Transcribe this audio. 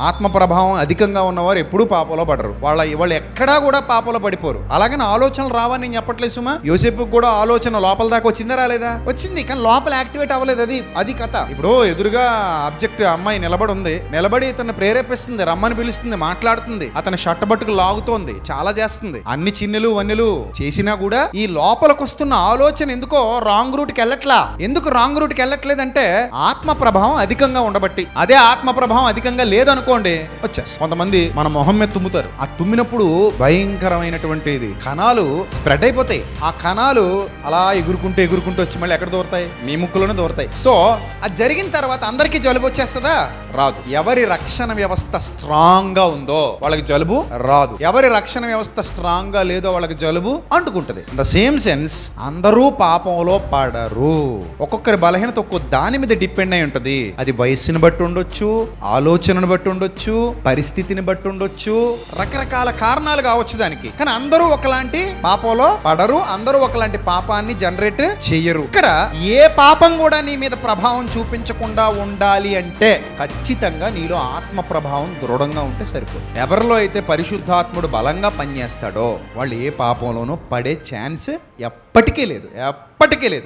ఆత్మ ప్రభావం అధికంగా ఉన్నవారు ఎప్పుడూ పాపంలో పడరు. వాళ్ళ వాళ్ళు ఎక్కడా కూడా పాపంలో పడిపోరు. అలాగని ఆలోచనలు రావని నేను చెప్పట్లేదు సుమా? యోసేపు కూడా ఆలోచన లోపల దాకా వచ్చిందా రాలేదా? వచ్చింది కానీ లోపల యాక్టివేట్ అవ్వలేదు అది. అది కథ. ఇప్పుడు ఎదురుగా అబ్జెక్ట్ అమ్మాయి నిలబడి ఉంది నిలబడి ఇతను ప్రేరేపిస్తుంది రమ్మని పిలుస్తుంది మాట్లాడుతుంది. అతని షట్టబట్టుకు లాగుతోంది చాలా చేస్తుంది. అన్ని చిన్నెలు వన్నెలు చేసినా కూడా ఈ లోపలికి వస్తున్న ఆలోచన ఎందుకో రాంగ్ రూట్కి వెళ్ళట్లా. ఎందుకు రాంగ్ రూట్కి వెళ్ళట్లేదంటే ఆత్మ ప్రభావం అధికంగా ఉండబట్టి. అదే ఆత్మ ప్రభావం అధికంగా లేదనుకోండి వచ్చేసి కొంతమంది మన మొహం మీద తుమ్ముతారు. ఆ తుమ్మినప్పుడు భయంకరమైనటువంటి ఇది కణాలు స్ప్రెడ్ అయిపోతాయి. ఆ కణాలు అలా ఎగురుకుంటూ ఎగురుకుంటూ వచ్చి మళ్ళీ ఎక్కడ దూరతాయి? మీ ముక్కులోనే దూరతాయి. సో అది జరిగిన తర్వాత అందరికీ జలుబు వచ్చేస్తుందా? రాదు. ఎవరి రక్షణ వ్యవస్థ స్ట్రాంగ్గా ఉందో వాళ్ళకి జలుబు రాదు. ఎవరి రక్షణ వ్యవస్థ స్ట్రాంగ్గా లేదో వాళ్ళకి జలుబు అంటుకుంటది. ద సేమ్ సెన్స్ అందరూ పాపంలో పడరు. ఒక్కొక్కరి బలహీనత ఒక్కో దాని మీద డిపెండ్ అయి ఉంటది. అది వయస్సుని బట్టి ఉండొచ్చు ఆలోచనను బట్టి ఉండొచ్చు పరిస్థితిని బట్టి ఉండొచ్చు రకరకాల కారణాలు కావచ్చు దానికి. కానీ అందరూ ఒకలాంటి పాపంలో పడరు అందరూ ఒకలాంటి పాపాన్ని జనరేట్ చెయ్యరు. ఇక్కడ ఏ పాపం కూడా నీ మీద ప్రభావం చూపించకుండా ఉండాలి అంటే ఖచ్చితంగా నీలో ఆత్మ ప్రభావం దృఢంగా ఉంటే సరిపోదు. ఎవరిలో అయితే పరిశుద్ధాత్ముడు బలంగా పనిచేస్తాడో వాళ్ళు ఏ పాపంలోనూ పడే ఛాన్స్ ఎప్పటికీ లేదు ఎప్పటికీ లేదు.